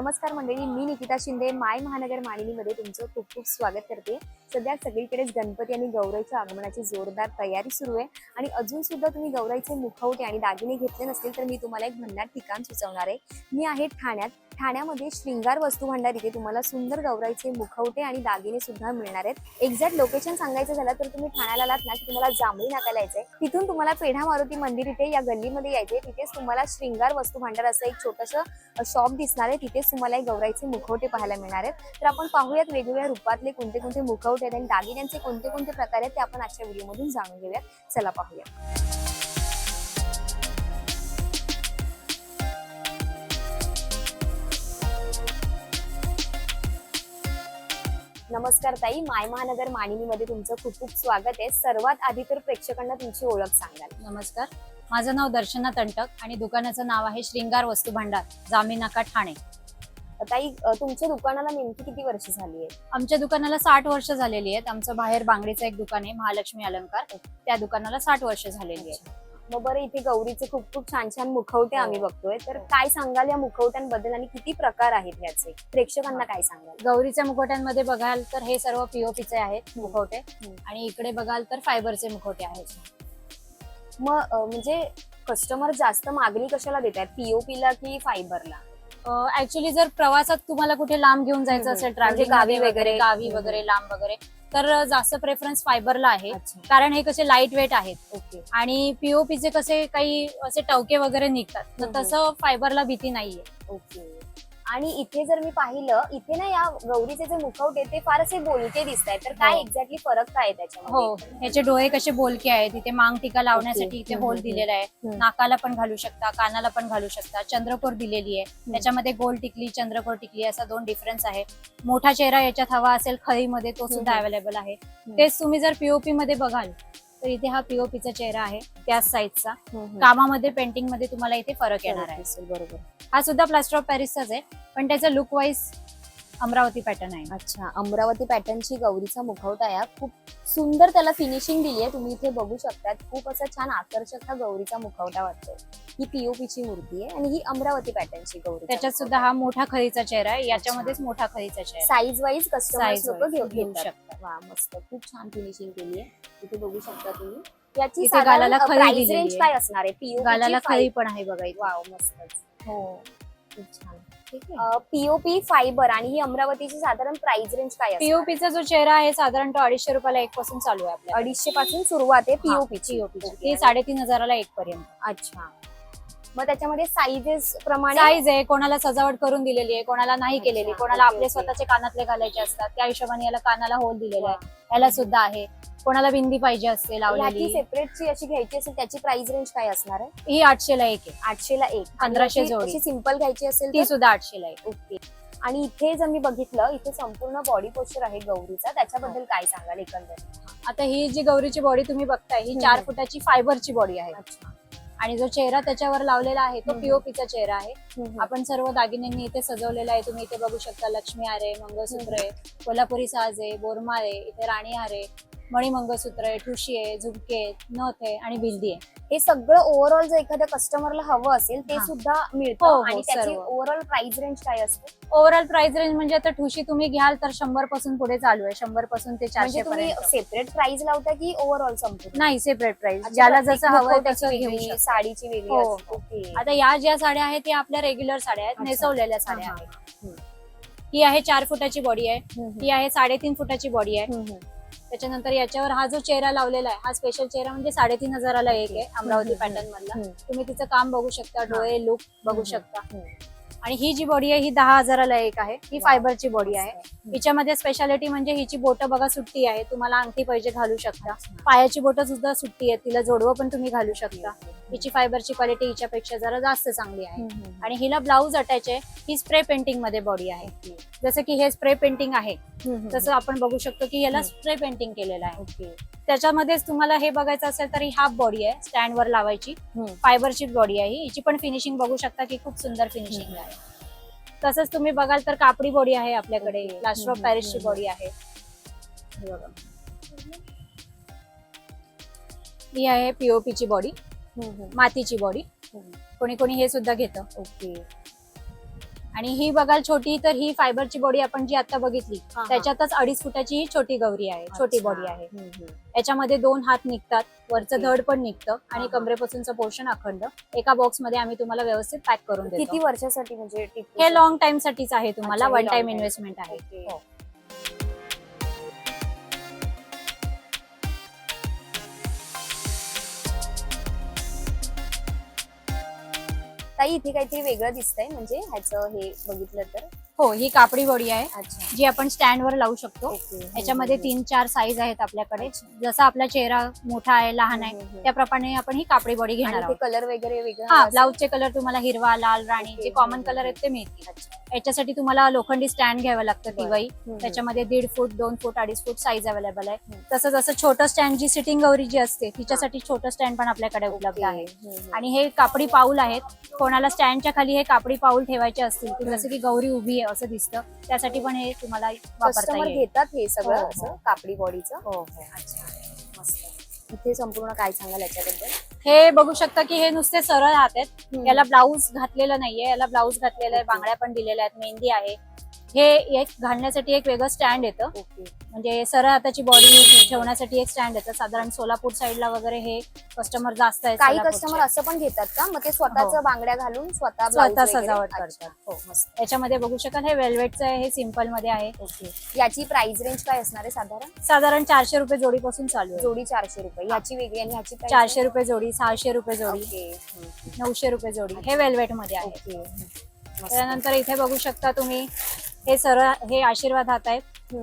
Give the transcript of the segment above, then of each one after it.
नमस्कार मंडळी मी निकिता शिंदे माय महानगर मांडणीमध्ये तुमचं खूप खूप स्वागत करते. सध्या सगळीकडेच गणपती आणि गौराईच्या आगमनाची जोरदार तयारी सुरू आहे. आणि अजून सुद्धा तुम्ही गौराईचे मुखवटे आणि दागिने घेतले नसतील तर मी तुम्हाला एक भन्नाट ठिकाण सुचवणार आहे. मी आहे ठाण्यात. ठाण्यामध्ये श्रृंगार वस्तू भांडार इथे तुम्हाला सुंदर गौराईचे मुखवटे आणि दागिने सुद्धा मिळणार आहेत. एक्झॅक्ट लोकेशन सांगायचं झालं तर तुम्ही ठाण्याला आलात ना की तुम्हाला जांभळी नाकाला यायचंय. तिथून तुम्हाला पेढा मारुती मंदिर इथे या गल्लीमध्ये यायचंय. तिथेच तुम्हाला श्रृंगार वस्तू भांडार असं एक छोटंसं शॉप दिसणार आहे. तिथेच तुम्हाला गौराईचे मुखवटे पाहायला मिळणार आहेत. तर आपण पाहूयात वेगवेगळ्या रूपातले कोणते कोणते मुखवटे आहेत आणि दागिन्यांचे कोणते कोणते प्रकार आहेत ते आपण आजच्या व्हिडिओमधून जाणून घेऊयात. चला पाहूया. नमस्कार ताई माय महानगर मानिनीमध्ये तुमचं खूप खूप स्वागत आहे. सर्वात आधी तर प्रेक्षकांना तुमची ओळख सांगाल. नमस्कार. माझं नाव दर्शना तंटक आणि दुकानाचं नाव आहे श्रृंगार वस्तू भांडार जामीनाका ठाणे. ताई तुमच्या दुकानाला नेमकी किती वर्ष झाली आहे आमच्या दुकानाला साठ वर्ष झालेली आहेत. आमचं बाहेर बांगडीचं एक दुकान आहे महालक्ष्मी अलंकार. त्या दुकानाला साठ वर्ष झालेली आहेत. मग बरं इथे गौरीचे खूप खूप छान छान मुखवटे हो. आम्ही बघतोय. तर काय सांगाल या मुखवट्यांबद्दल आणि किती प्रकार आहेत याचे प्रेक्षकांना काय सांगाल? गौरीच्या मुखवट्यांमध्ये बघाल तर हे सर्व पीओपीचे आहेत मुखवटे. आणि इकडे बघाल तर फायबरचे मुखवटे आहेत. मग म्हणजे कस्टमर जास्त मागणी कशाला देतात पीओपी ला की फायबरला? ऍक्च्युली जर प्रवासात तुम्हाला कुठे लांब घेऊन जायचं. असेल म्हणजे ट्रॅव्हलिंग गावी गावी वगैरे. गावी. वगैरे लांब वगैरे तर जास्त प्रेफरन्स फायबरला आहे कारण हे कसे लाइट वेट आहेत आणि पीओपीचे कसे काही असे टवके वगैरे निघतात तर. तसं फायबरला भीती नाहीये ओके आणि इथे जर मी पाहिलं इथे ना या गौरीचे जे मुखवटे ते फार असे बोलके दिसत आहेत. तर काय हो. एक्झॅक्टली फरक काय आहे हो त्याच्यामध्ये याचे डोळे कसे बोलके आहेत इथे मांग टीका लावण्यासाठी इथे होल दिलेला आहे. नाकाला पण घालू शकता कानाला पण घालू शकता चंद्रकोर दिलेली आहे. त्याच्यामध्ये गोल टिकली चंद्रकोर टिकली असा दोन डिफरन्स आहे. मोठा चेहरा याच्यात हवा असेल खळीमध्ये तो सुद्धा. अवेलेबल आहे. तेच तुम्ही जर पीओपी मध्ये बघाल तर इथे हा पीओपीचा चेहरा आहे त्याच साईजचा. कामामध्ये पेंटिंगमध्ये तुम्हाला इथे फरक येणार आहे. बरोबर. हा सुद्धा प्लास्टर ऑफ पॅरिसचाच आहे पण त्याचा लुक वाईज अमरावती पॅटर्न आहे. अच्छा अमरावती पॅटर्नची गौरीचा मुखवटा आहे. खूप सुंदर त्याला फिनिशिंग दिली आहे तुम्ही इथे बघू शकतात. खूप असा छान आकर्षक हा गौरीचा मुखवटा वाटतोय. ही पीओपीची मूर्ती आहे आणि ही अमरावती पॅटर्नची गौरी त्याच्यात सुद्धा हा मोठा खळीचा चेहरा आहे. याच्यामध्येच मोठा खळीचा चेहरा साईज वाईज Size लोक घेऊ शकतात. वा मस्त. खूप छान फिनिशिंग केली आहे इथे बघू शकता तुम्ही. याची गालाला दिलेली रेंज. काय असणार आहे? पीओपी गालाला खळी पण आहे बघा वाव मस्तच. हो. खूप छान. पीओपी फायबर आणि ही अमरावतीची साधारण प्राइस रेंज काय? पीओपीचा जो चेहरा आहे साधारणतः अडीचशे रुपयाला एक पासून चालू आहे आपल्या अडीचशे पासून सुरुवात आहे पीओपी पीओपी ते साडेतीन हजाराला एक पर्यंत अच्छा. मग त्याच्यामध्ये साईजेस प्रमाणे साईज आहे कोणाला सजावट करून दिलेली आहे कोणाला नाही केलेली कोणाला आपले. स्वतःचे कानातले घालायचे असतात त्या हिशोबाने याला कानाला होल दिलेला आहे. याला सुद्धा आहे. कोणाला बिंदी पाहिजे असते लावलेली. सेपरेटची अशी घ्यायची असेल त्याची प्राइस रेंज काय असणार आहे? ही आठशेला एक आहे. आठशे ला एक. पंधराशे जोडी. सिंपल घ्यायची असेल ती सुद्धा आठशेला आहे ओके. आणि इथे जर मी बघितलं इथे संपूर्ण बॉडी पोस्चर आहे गौरीचा. त्याच्याबद्दल काय सांगाल एकंदरीत? आता ही जी गौरीची बॉडी तुम्ही बघताय ही. चार फुटाची फायबरची बॉडी आहे. आणि जो चेहरा त्याच्यावर लावलेला आहे तो. पीओपीचा चेहरा आहे. आपण सर्व दागिन्यांनी इथे सजवलेला आहे तुम्ही इथे बघू शकता लक्ष्मी हार आहे मंगळसूत्र आहे कोल्हापुरी साज आहे बोरमाळ आहे इथे राणी हार आहे मणी मंगळसूत्र आहे ठुशी आहे झुमके आहेत, नथ आहे आणि बिंदी आहे. हे सगळं ओव्हरऑल जर एखाद्या कस्टमरला हवं असेल ते हा. सुद्धा हो, मिळतं. हो, आणि त्याची सर्व. ओव्हरऑल प्राइस रेंज काय असते? ओव्हरऑल प्राइस रेंज म्हणजे आता ठुशी तुम्ही घ्याल तर शंभरपासून पुढे चालू आहे. शंभरपासून ते चारशे म्हणजे तुम्ही पर्यंत. सेपरेट प्राइस लावता की ओव्हरऑल संपूर्ण? नाही सेपरेट प्राइस अच्छा, ज्याला प्रत्येक जसं हवंय मुखवट्याची तसं घेऊ वेगळी, शकता. साडीची वेगळी हो, असते. ओके. आता या ज्या साड्या आहेत त्या आपल्या रेग्युलर साड्या आहेत अच्छा. नेसवलेल्या साड्या हा, आहेत. ही आहे चार फुटाची बॉडी आहे. ही आहे साडेतीन फुटाची बॉडी आहे. त्याच्यानंतर याच्यावर हा जो चेहरा लावलेला आहे हा स्पेशल चेहरा म्हणजे साडेतीन हजाराला एक आहे अमरावती पॅटर्न मधला. तुम्ही तिचं काम बघू शकता डोळे लुक बघू. शकता. आणि ही जी बॉडी आहे ही दहा हजाराला एक आहे ही. फायबरची बॉडी आहे. हिच्यामध्ये स्पेशालिटी म्हणजे हिची बोटं बघा सुट्टी आहे तुम्हाला अंगठी पाहिजे घालू शकता. पायाची बोटं सुद्धा सुट्टी आहे तिला जोडवं पण तुम्ही घालू शकता. हिची फायबरची क्वालिटी हिच्यापेक्षा जरा जास्त चांगली आहे. आणि हिला ब्लाऊज अटॅच आहे ही स्प्रे पेंटिंगमध्ये बॉडी आहे. जसं की हे स्प्रे पेंटिंग आहे. तसं आपण बघू शकतो की याला. स्प्रे पेंटिंग केलेलं आहे. त्याच्यामध्येच तुम्हाला हे बघायचं असेल तर ही हाफ बॉडी आहे स्टँड वर लावायची. फायबरची बॉडी आहे. हिची पण फिनिशिंग बघू शकता की खूप सुंदर फिनिशिंग. आहे तसंच तुम्ही बघाल तर कापडी बॉडी आहे आपल्याकडे. प्लास्टर ऑफ पॅरिसची बॉडी आहे हे आहे पीओपीची बॉडी. मातीची बॉडी हम्म. कोणी कोणी हे सुद्धा घेतं ओके आणि ही बघाल छोटी तर ही फायबरची बॉडी आपण जी आता बघितली हा. त्याच्यातच अडीच फुटाची ही छोटी गौरी आहे छोटी. बॉडी आहे. याच्यामध्ये दोन हात निघतात वरचं. धड पण निघतं आणि हा. कमरेपासूनचं पोर्शन अखंड एका बॉक्समध्ये आम्ही तुम्हाला व्यवस्थित पॅक करून किती वर्षासाठी म्हणजे हे लॉंग टाइम साठीच आहे तुम्हाला हे वन टाइम. इन्व्हेस्टमेंट आहे ताई इथे काहीतरी वेगळं दिसतंय म्हणजे ह्याचं हे बघितलं तर. हो ही कापडी बॉडी आहे जी आपण स्टँड वर लावू शकतो ओके याच्यामध्ये तीन चार साईज आहेत आपल्याकडे जसा आपला चेहरा मोठा आहे लहान आहे. त्याप्रमाणे आपण ही कापडी बॉडी घेणार आहोत कलर वगैरे हा? ब्लाऊजचे कलर तुम्हाला हिरवा लाल राणी. जे कॉमन कलर. आहेत ते मिळतील. याच्यासाठी तुम्हाला लोखंडी स्टँड घ्यावं लागतं हम्म. त्याच्यामध्ये दीड फूट दोन फूट अडीच फूट साईज अवेलेबल आहे. तसंच असं छोटं स्टँड जी सिटिंग गौरी जी असते तिच्यासाठी छोटं स्टँड पण आपल्याकडे उपलब्ध. आहे. आणि हे कापडी पाऊल आहेत कोणाला स्टँडच्या खाली हे कापडी पाऊल ठेवायचे असतील जसं की गौरी उभी आहे असं दिसतं. त्यासाठी पण हे तुम्हाला वापरता कस्टमर येईल. घेतात हे सगळं हो, हो. असं कापडी बॉडीचं. हो हो. मस्त. इथे संपूर्ण काय सांगाल याच्याबद्दल? हे बघू शकता की हे नुसते सरळ हात आहेत. याला ब्लाऊज घातलेलं नाहीये. याला ब्लाऊज घातलेला आहे. बांगड्या पण दिलेल्या आहेत. मेहंदी आहे. हे एक घालण्यासाठी एक वेगळं स्टँड येतं म्हणजे सरळ हाताची बॉडी ठेवण्यासाठी एक स्टँड येतं साधारण सोलापूर साईडला वगैरे हे कस्टमर जास्त आहेत काही. कस्टमर असं पण घेतात का मग ते स्वतःच हो. बांगड्या घालून स्वतः स्वतः? सजावट. करतात. हो मस्त याच्यामध्ये बघू शकाल हे वेल्वेटचं आहे हे सिंपलमध्ये आहे ओके याची प्राइस रेंज काय असणार आहे साधारण साधारण चारशे रुपये जोडीपासून चालू आहे जोडी चारशे रुपये याची वेगळी आणि ह्याची price चारशे रुपये जोडी सहाशे रुपये? जोडी. नऊशे रुपये जोडी हे वेल्वेटमध्ये आहे. त्यानंतर इथे बघू शकता तुम्ही हे सरळ हे आशीर्वाद हात आहेत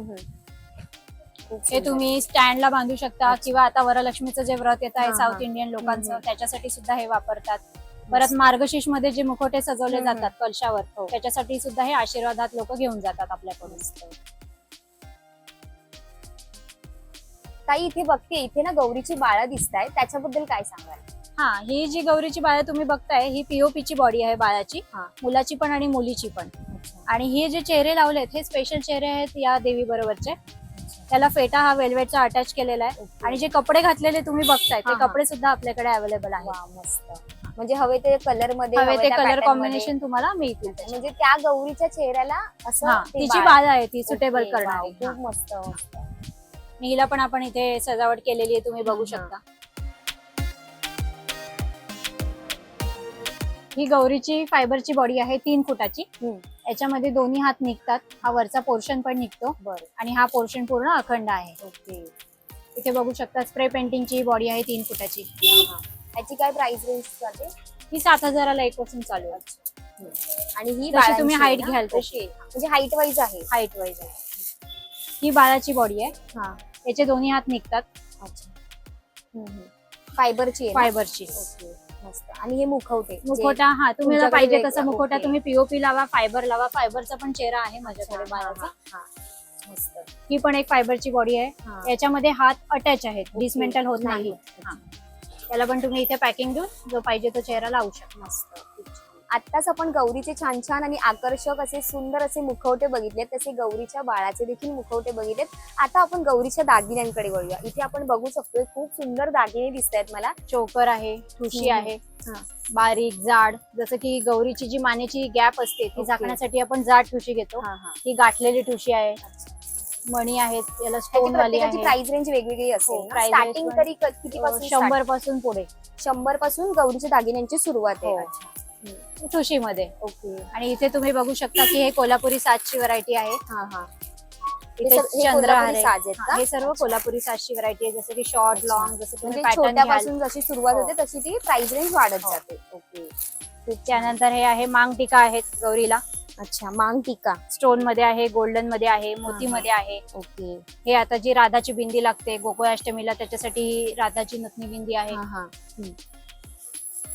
हे. तुम्ही स्टँडला बांधू शकता किंवा आता वरलक्ष्मीचं जे व्रत येत आहे साऊथ. इंडियन लोकांचं. त्याच्यासाठी सुद्धा हे वापरतात परत मार्गशीर्षमध्ये जे मुखोटे सजवले. जातात कलशावर हो. त्याच्यासाठी सुद्धा हे आशीर्वादात लोक घेऊन जातात आपल्याकडून. ताई इथे बघते इथे ना गौरीची बाळं दिसत आहेत त्याच्याबद्दल काय सांगाल हा ही जी गौरीची बाळ तुम्ही बघताय ही पीओपी ची बॉडी आहे बाळाची हा. मुलाची पण आणि मुलीची पण आणि हे जे चेहरे लावलेत हे स्पेशल चेहरे आहेत या देवी बरोबरचे त्याला फेटा हा वेल्वेटचा अटॅच केलेला आहे. आणि जे कपडे घातलेले तुम्ही बघताय ते. कपडे सुद्धा आपल्याकडे अवेलेबल मस्त म्हणजे हवे ते कलरमध्ये हवे ते कलर कॉम्बिनेशन तुम्हाला मिळतील. म्हणजे त्या गौरीच्या चेहऱ्याला असं तिची बाळ- बाळ आहे ती सुटेबल करणारी. खूप मस्त हिला पण आपण इथे सजावट केलेली आहे तुम्ही बघू. शकता ही गौरीची फायबरची बॉडी आहे तीन फुटाची. याच्यामध्ये दोन्ही हात निघतात. हा वरचा पोर्शन पण निघतो. बरं. आणि हा पोर्शन पूर्ण अखंड आहे. ओके. इथे बघू शकता स्प्रे पेंटिंगची बॉडी आहे तीन फुटाची. हा. याची काय प्राइस रेंज जाते ही सात हजाराला एक पासून चालू आहे. आणि ही तुम्ही ना? घ्याल तशी. म्हणजे हाईट वाईज आहे. हाईट वाईज आहे. ही बाळाची बॉडी आहे. हा. याचे दोन्ही हात निघतात. अच्छा. फायबरची? फायबरची ओके. मस्त आणि हे मुखवटे मुखोटा हा तुम्हाला तुमच्याकडे पाहिजे तसा मुखोटा ओके. तुम्ही पीओपी लावा फायबर लावा फायबरचा पण चेहरा आहे माझ्याकडे हा, बाळाचा हा. मस्त पण एक फायबरची बॉडी आहे. याच्यामध्ये हात अटॅच आहेत. डिसमेंटल होत नाही. हा. त्याला पण तुम्ही इथे पॅकिंग देऊन जो पाहिजे तो चेहरा लावू शकता. आत्ताच आपण गौरीचे छान छान आणि आकर्षक असे सुंदर असे मुखवटे बघितलेत तसे गौरीच्या बाळाचे देखील मुखवटे बघितलेत. आता आपण गौरीच्या दागिन्यांकडे वळूया. इथे आपण बघू शकतोय खूप सुंदर दागिने दिसत आहेत मला. चोकर आहे ठुशी. आहे हा. बारीक जाड जसं की गौरीची जी मानेची गॅप असते ती. झाकण्यासाठी आपण जाड ठुशी घेतो. हा हा. ही गाठलेली ठुशी आहे. मणी आहेत याला स्टोन वाली आहे. प्राइस रेंज वेगवेगळी हो, असेल price स्टार्टिंग तरी किती पासून शंभरपासून पुढे. शंभरपासून गौरीच्या दागिन्यांची सुरुवात आहे. हो. अच्छा. हम्म. ठुशी मध्ये ओके आणि इथे तुम्ही बघू शकता की हे कोल्हापुरी साजची व्हरायटी आहे हा हा हे इथे हे साज आहेत हा? हे सर्व. कोल्हापुरी साजची व्हरायटी आहे जसं की शॉर्ट. लॉंग जसं तुम्ही म्हणजे छोट्यापासून जशी सुरुवात हो. होते तशी ती प्राइस रेंज वाढत हो. जाते ओके त्यानंतर हे आहे मांग टिका आहेत गौरीला अच्छा मांग टिका स्टोनमध्ये आहे गोल्डनमध्ये आहे मोती हा. मध्ये आहे ओके हे आता जी राधाची बिंदी लागते गोकुळाष्टमीला त्याच्यासाठी ही राधाची नथनी बिंदी आहे हा हा.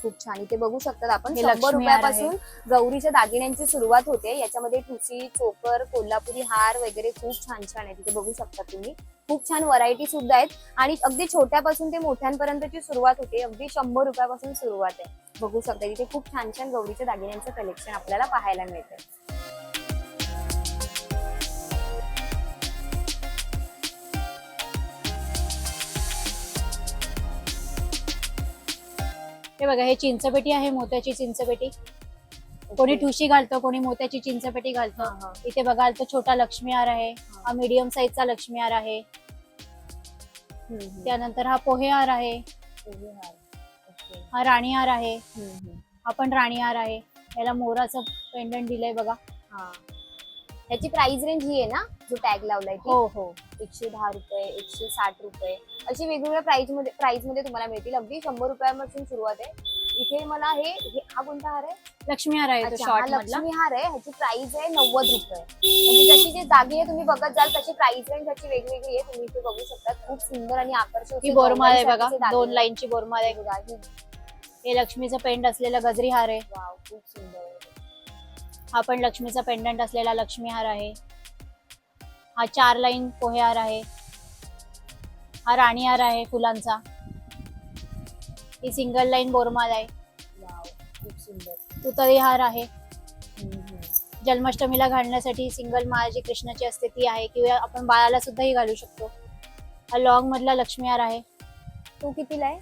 खूप छान. इथे बघू शकतात आपण शंभर रुपयापासून गौरीच्या दागिन्यांची सुरुवात होते. याच्यामध्ये ठुसी चोकर कोल्हापुरी हार वगैरे खूप छान छान आहे तिथे बघू शकता तुम्ही. खूप छान व्हरायटी सुद्धा आहेत. आणि अगदी छोट्यापासून ते मोठ्यांपर्यंतची सुरुवात होते. अगदी शंभर रुपयापासून सुरुवात आहे. बघू शकता तिथे खूप छान छान गौरीच्या दागिन्यांचं कलेक्शन आपल्याला पाहायला मिळतं हे बघा हे चिंचपेटी आहे मोत्याची चिंचपेटी कोणी ठुशी घालतो कोणी मोत्याची चिंचपेटी घालतो. इथे बघाल तर छोटा लक्ष्मी हार आहे हा मीडियम साईजचा लक्ष्मी हार आहे. त्यानंतर हा पोहे हार आहे. हा राणी हार आहे. हा पण राणी हार आहे याला मोराचं पेंडंट दिलंय बघा हा. ह्याची प्राइस रेंज ही आहे ना जो टॅग लावलाय? हो हो एकशे दहा रुपये एकशे साठ रुपये अशी वेगवेगळ्या प्राइसमध्ये प्राइसमध्ये तुम्हाला मिळतील. अगदी शंभर रुपयापासून सुरुवात आहे. इथे मला हे हे- हा कोणता हार आहे? लक्ष्मी हार आहे तो अच्छा, हा शॉर्ट मधला. लक्ष्मी हार आहे. ह्याची प्राइस आहे नव्वद रुपये. म्हणजे जशी जे दागिने तुम्ही बघत जाल तशी प्राइस रेंज ह्याची वेगवेगळी आहे. तुम्ही इथे बघू शकता. खूप सुंदर आणि आकर्षक ही असे बोरमाळ आहे बघा. दोन लाईनची बोरमाळ आहे. बघा. ही- हे लक्ष्मीचं पेंड असलेला गजरी हार आहे. वाव, खूप सुंदर आहे. हा पण लक्ष्मीचा पेंडंट असलेला लक्ष्मी हार आहे. हा चार लाईन पोहे हार आहे. हा राणी हार आहे फुलांचा. ही सिंगल लाईन बोरमाल आहे. वाव, खूप सुंदर. तुतळी हार आहे. जन्माष्टमीला घालण्यासाठी सिंगल माळ जी कृष्णाची असते ती आहे किंवा आपण बाळाला सुद्धाही घालू शकतो. हा लॉंग मधला लक्ष्मी हार आहे. तो कितीला आहे?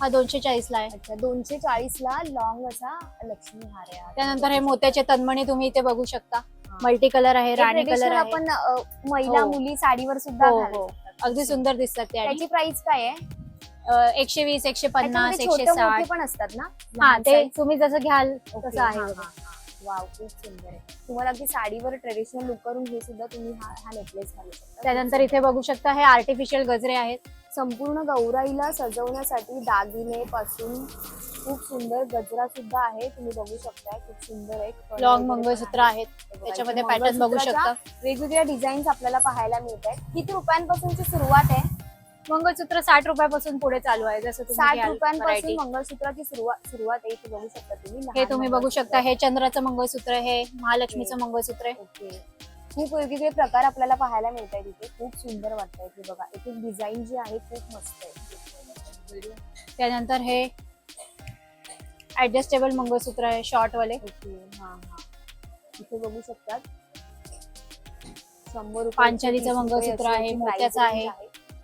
हा दोनशे चाळीसला आहे. अच्छा दोनशे चाळीस ला लॉंग असा लक्ष्मी हार आहे. त्यानंतर हे मोत्याचे तनमणी तुम्ही इथे बघू शकता. मल्टी कलर आहे राणी कलर आहे. आपण महिला हो. मुली साडीवर सुद्धा हो, हो. अगदी सुंदर दिसतात त्याची प्राइस काय आहे? एकशे वीस एकशे पन्नास एकशे साठ. पण असतात ना? हा ते? तुम्ही जसं घ्याल तसं आहे. वाव खूप सुंदर आहे. तुम्हाला अगदी साडीवर ट्रेडिशनल लुक करून हे सुद्धा तुम्ही हा हा नेकलेस घालू शकता. त्यानंतर इथे बघू शकता हे आर्टिफिशियल गजरे आहेत. संपूर्ण गौराईला सजवण्यासाठी दागिने पासून खूप सुंदर गजरा सुद्धा आहे. तुम्ही बघू शकता खूप सुंदर कण लॉंग मंगळसूत्र आहे. आहेत. त्याच्यामध्ये पॅटर्न बघू शकता. वेगवेगळ्या डिझाईन्स आपल्याला पाहायला मिळत आहेत किती रुपयांपासूनची सुरुवात आहे? मंगळसूत्र साठ रुपयापासून पुढे चालू आहे जसं साठ रुपयांपासून. मंगळसूत्राची सुरुवात सुरुवात आहे. इथे बघू शकता तुम्ही हे तुम्ही बघू. शकता हे चंद्राचं मंगळसूत्र हे महालक्ष्मीचं मंगळसूत्र आहे. खूप वेगवेगळे प्रकार आपल्याला पाहायला मिळत आहेत इथे. खूप सुंदर वाटत आहे बघा. एक एक डिझाईन जी आहे खूप मस्त आहे. त्यानंतर हे ऍडजस्टेबल मंगळसूत्र आहे शॉर्ट वाले. ओके हा हा. इथे बघू शकतात. शंभर पांचालीचं मंगळसूत्र आहे, याची मोत्याचं आहे.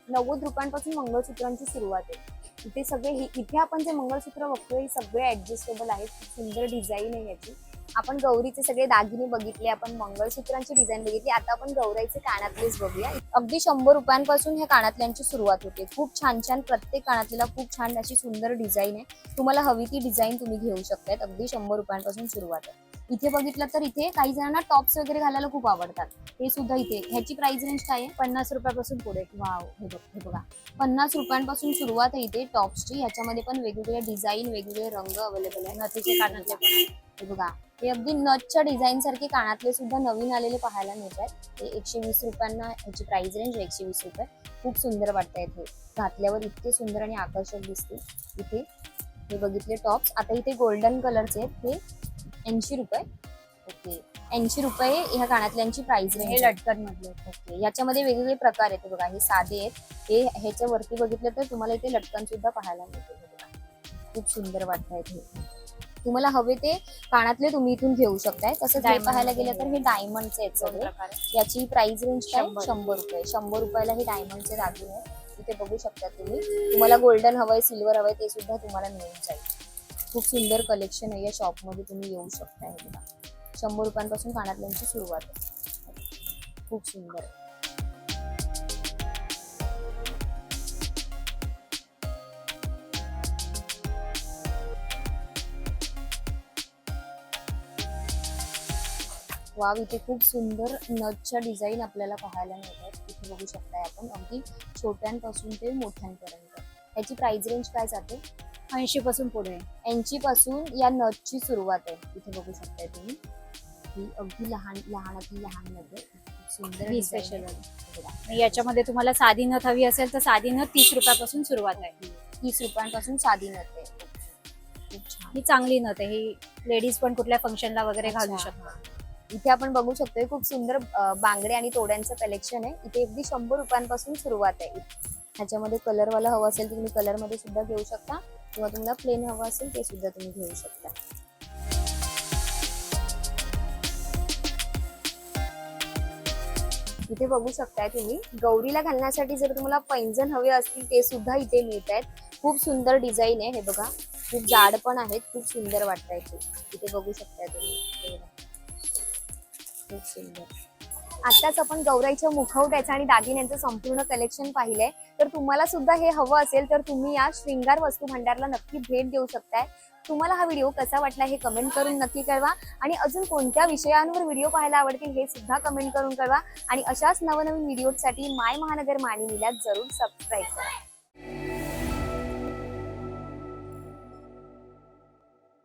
नव्वद रुपयांपासून मंगळसूत्रांची सुरुवात आहे. इथे सगळे हि- इथे आपण जे मंगळसूत्र बघतोय हे सगळे ऍडजस्टेबल आहेत. सुंदर डिझाईन आहे याची. आपण गौरीचे सगळे दागिने बघितले आपण मंगळसूत्रांची डिझाईन बघितली आता आपण गौराईचे कानातलेच बघूया. अगदी शंभर रुपयांपासून ह्या कानातल्यांची सुरुवात होते. खूप छान छान प्रत्येक कानातल्याला खूप छान अशी सुंदर डिझाईन आहे. तुम्हाला हवी ती डिझाईन तुम्ही घेऊ शकतात अगदी शंभर रुपयांपासून सुरुवात आहे. इथे बघितलं तर इथे काही जणांना टॉप्स वगैरे घालायला खूप आवडतात. ते सुद्धा इथे ह्याची प्राइस रेंज काय आहे? पन्नास रुपयापासून पुढे. वाव हे बघ हे बघा. पन्नास रुपयांपासून सुरुवात आहे इथे टॉप्सची ह्याच्यामध्ये पण वेगवेगळे डिझाईन वेगवेगळे रंग अवेलेबल आहे नथीचे कानातले पण. हे बघा हे अगदी नथच्या डिझाईन सारखे कानातले सुद्धा नवीन आलेले पाहायला मिळत आहेत हे एकशे वीस रुपयांना ह्याची प्राइस रेंज एकशे वीस रुपये. खूप सुंदर वाटत आहेत हे. घातल्यावर इतके सुंदर आणि आकर्षक दिसते इथे. हे बघितले टॉप्स आता इथे गोल्डन कलरचे आहेत. हे ऐंशी रुपये. ओके. ऐंशी रुपये ह्या कानातल्यांची प्राइस हे रेंज लटकन मधले ओके. याच्यामध्ये वेगवेगळे प्रकार आहेत हे बघा. हे साधे आहेत. हे ह्याच्या वरती बघितलं तर तुम्हाला इथे लटकन सुद्धा पाहायला मिळते हे. खूप सुंदर वाटत आहेत हे. तुम्हाला हवे ते कानातले तुम्ही इथून घेऊ शकताय. तसंच हे पाहायला गेलं तर हे डायमंडचे आहेत सगळे. याची प्राइस रेंज काय? शंभर. रुपये. शंभर रुपयाला हे डायमंडचे दागिने आहेत. इथे बघू शकता तुम्ही. तुम्हाला गोल्डन हवंय सिल्वर हवंय ते सुद्धा तुम्हाला मिळून जाईल. खूप सुंदर कलेक्शन आहे या शॉपमध्ये तुम्ही येऊ शकता हे शंभर रुपयांपासून कानातल्यांची सुरुवात आहे. खूप सुंदर वाव इथे खूप सुंदर नथच्या डिझाईन आपल्याला पाहायला मिळतात. इथे बघू शकताय आपण अगदी छोट्यांपासून ते मोठ्यांपर्यंत. याची प्राइस रेंज काय जाते? ऐंशी पासून पुढे. ऐंशी पासून या नथची सुरुवात आहे. इथे बघू शकताय तुम्ही. ही अगदी लहान लहानातली लहान खूप सुंदर ही special आहे. हे याच्यामध्ये तुम्हाला साधी नथ हवी असेल तर साधी नथ तीस रुपयापासून सुरुवात आहे. तीस रुपयांपासून साधी नथ आहे. ही चांगली नथ आहे. ही लेडीज पण कुठल्या फंक्शनला वगैरे घालू शकतात. इथे आपण बघू शकतोय खूप सुंदर बांगडे आणि तोड्यांचं कलेक्शन आहे. इथे अगदी शंभर रुपयांपासून सुरुवात आहे. ह्याच्यामध्ये कलर वाला हवं असेल तर तुम्ही कलरमध्ये सुद्धा घेऊ शकता. किंवा तुम्हाला प्लेन हवं असेल ते सुद्धा तुम्ही घेऊ शकता. इथे बघू शकताय तुम्ही गौरीला घालण्यासाठी जर तुम्हाला पैंजण हवे असतील ते सुद्धा इथे मिळत आहेत खूप सुंदर डिझाईन आहे हे बघा. खूप जाड पण आहेत खूप सुंदर वाटताय ते. इथे बघू शकताय तुम्ही. खूप सुंदर आताच आपण गौराईच्या मुखवट्याचं आणि दागिन्यांचं संपूर्ण कलेक्शन पाहिलंय. तर तुम्हाला सुद्धा हे हवं असेल तर तुम्ही या श्रृंगार वस्तू भंडारला नक्की भेट देऊ शकताय. तुम्हाला हा व्हिडिओ कसा वाटला हे कमेंट करून नक्की कळवा. आणि अजून कोणत्या विषयांवर व्हिडिओ पाहायला आवडतील हे सुद्धा कमेंट करून कळवा. आणि अशाच नवनवीन व्हिडिओसाठी माय महानगर मानिनीला जरूर सबस्क्राईब करा.